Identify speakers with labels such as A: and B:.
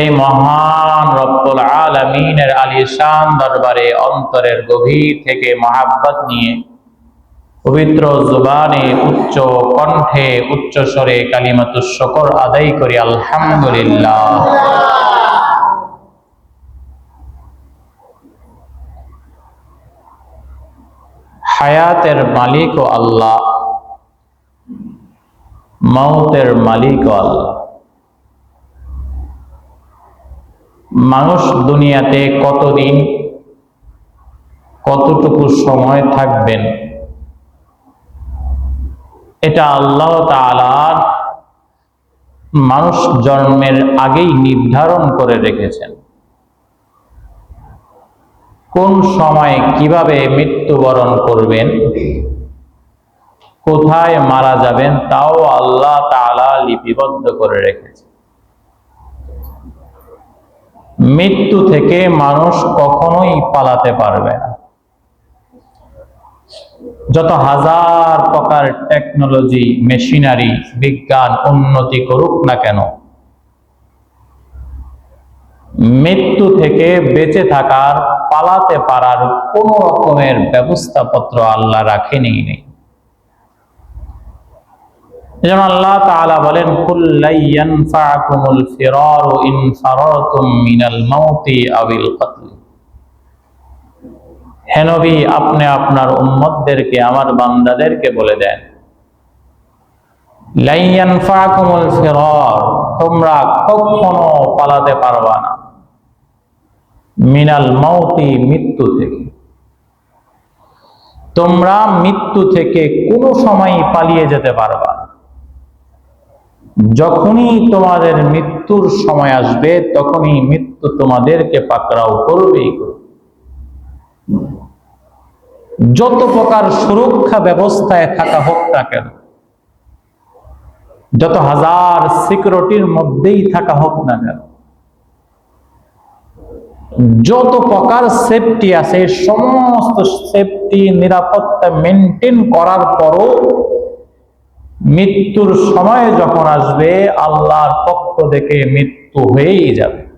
A: এই মহান রব্বুল আলমিনের আলিশান দরবারে অন্তরের গভীর থেকে মহাব্বত নিয়ে পবিত্র জুবানে উচ্চ কণ্ঠে উচ্চ স্বরে কালিমাতুস শকর আদায় করি, আলহামদুলিল্লাহ। হায়াতের মালিক ও আল্লাহ মৌতের মালিক ও আল্লাহ। মানুষ দুনিয়াতে কতদিন, কতটুকু সময় থাকবেন? এটা আল্লাহ তাআলার মানুষ জন্মের আগেই নির্ধারণ করে রেখেছেন। কোন সময় কীভাবে মৃত্যুবরণ করবেন, কোথায় মারা যাবেন, তাও আল্লাহ তাআলা লিপিবদ্ধ করে রেখেছে মৃত্যু থেকে মানুষ কখনোই পালাতে পারবে না। যত হাজার প্রকার টেকনোলজি মেশিনারি বিজ্ঞান উন্নতি করুক না কেন, মৃত্যু থেকে বেঁচে থাকার, পালাতে পারার কোন রকমের ব্যবস্থাপত্র আল্লাহ রাখেনি নেই। যেমন আল্লাহ তাআলা বলেন কুল্লাইয়ান ফাকুমুল ফিরারু ইন ফারাতুম মিনাল মাউতি আবিল কতল। হে নবী, আপনি আপনার উম্মতদেরকে, আমার বান্দাদেরকে বলে দেন লাইয়ান ফাকুমুল ফিরার, তোমরা কখনো পালাতে পারবা না। মিনাল মাউতি মৃত্যু থেকে। তোমরা মৃত্যু থেকে কোনো সময় পালিয়ে যেতে পারবা না। যখনই তোমাদের মৃত্যুর সময় আসবে, তখনই মৃত্যু তোমাদেরকে পাকড়াও করবেই করবে। যত প্রকার সুরক্ষা ব্যবস্থায় থাকা হোক না কেন, যত হাজার সিকিউরিটির মধ্যেই থাকা হোক না কেন, যত প্রকার সেফটি আছে, সমস্ত সেফটি, নিরাপত্তা মেনটেন করার পরও মৃত্যুর সময় যখন আসবে আল্লাহর পক্ষ থেকে মৃত্যু হয়েই যাবে।